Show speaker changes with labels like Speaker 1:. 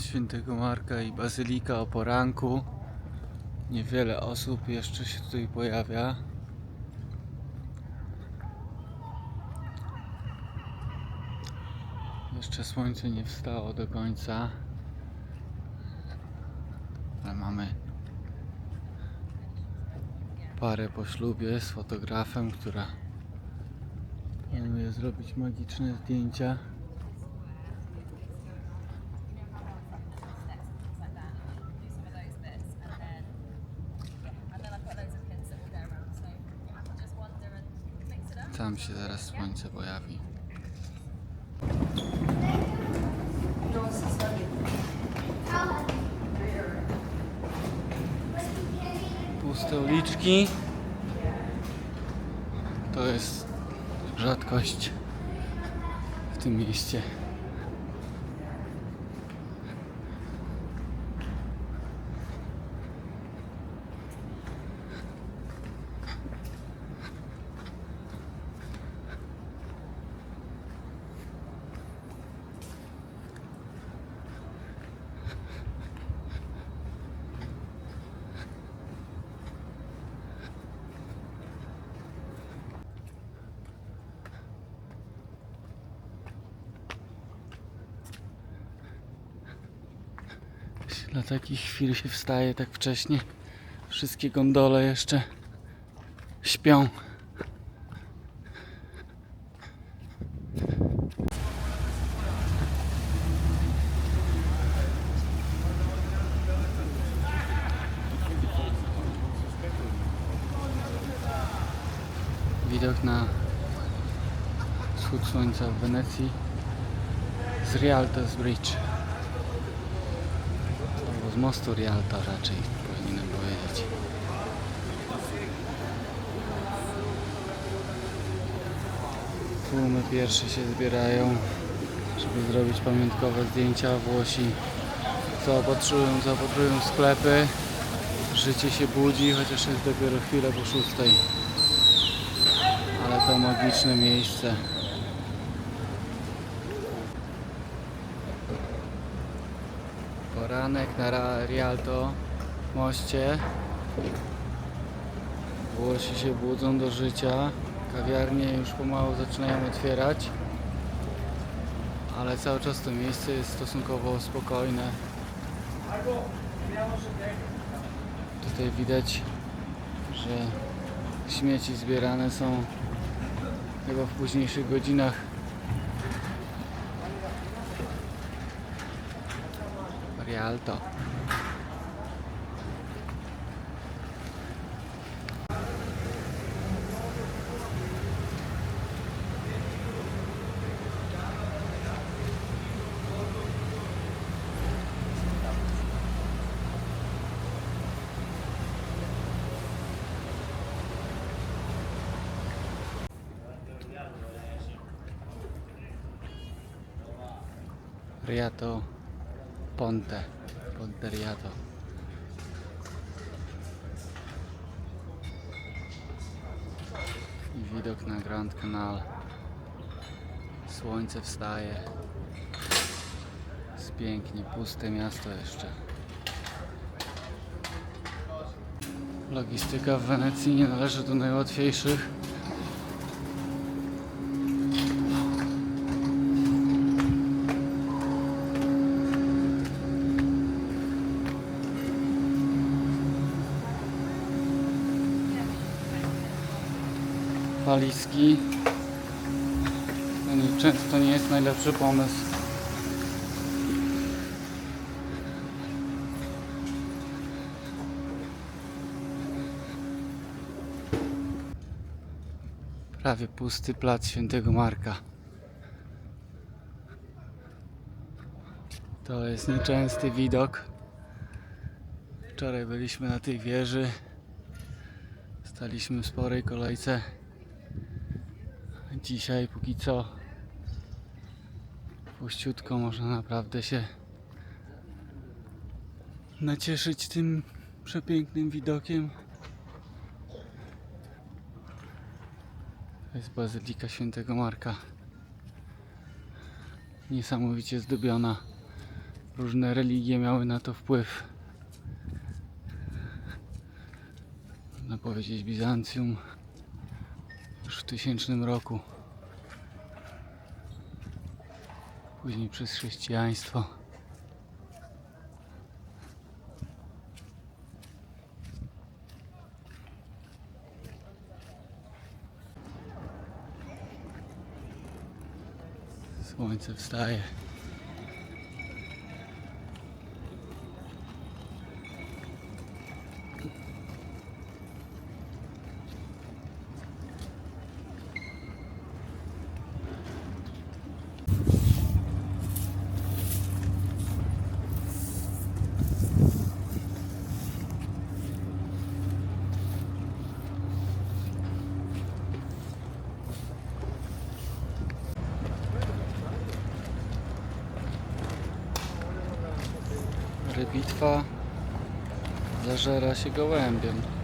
Speaker 1: Świętego Marka i Bazylika o poranku. Niewiele osób jeszcze się tutaj pojawia. Jeszcze słońce nie wstało do końca. Ale mamy parę po ślubie z fotografem, która planuje zrobić magiczne zdjęcia. Tam się zaraz słońce pojawi. Puste uliczki. To jest rzadkość w tym mieście. Dla takich chwil się wstaje tak wcześnie. Wszystkie gondole jeszcze śpią. Widok na wschód słońca w Wenecji z Rialto's Bridge. Mostu Rialta raczej powinienem powiedzieć. Tłumy pierwsze się zbierają, żeby zrobić pamiątkowe zdjęcia. Włosi zaopatrują, zaopatrują sklepy. Życie się budzi, chociaż jest dopiero chwilę po szóstej. Ale to magiczne miejsce. Poranek na Rialto moście. Włosi się budzą do życia. Kawiarnie już pomału zaczynają otwierać. Ale cały czas to miejsce jest stosunkowo spokojne. Tutaj widać, że śmieci zbierane są chyba w późniejszych godzinach Rialto. Riato Ponte. Ponte Riato. I widok na Grand Canal. Słońce wstaje. Jest pięknie, puste miasto jeszcze. Logistyka w Wenecji nie należy do najłatwiejszych. Walizki. To nie, jest najlepszy pomysł. Prawie pusty plac Świętego Marka. To jest nieczęsty widok. Wczoraj byliśmy na tej wieży. Staliśmy w sporej kolejce. Dzisiaj póki co puściutko można naprawdę się nacieszyć tym przepięknym widokiem. To jest Bazylika Świętego Marka. Niesamowicie zdobiona różne religie miały na to wpływ. Można powiedzieć Bizancjum już w tysięcznym roku. Później przez chrześcijaństwo. Słońce wstaje. Rybitwa zażera się gołębiem.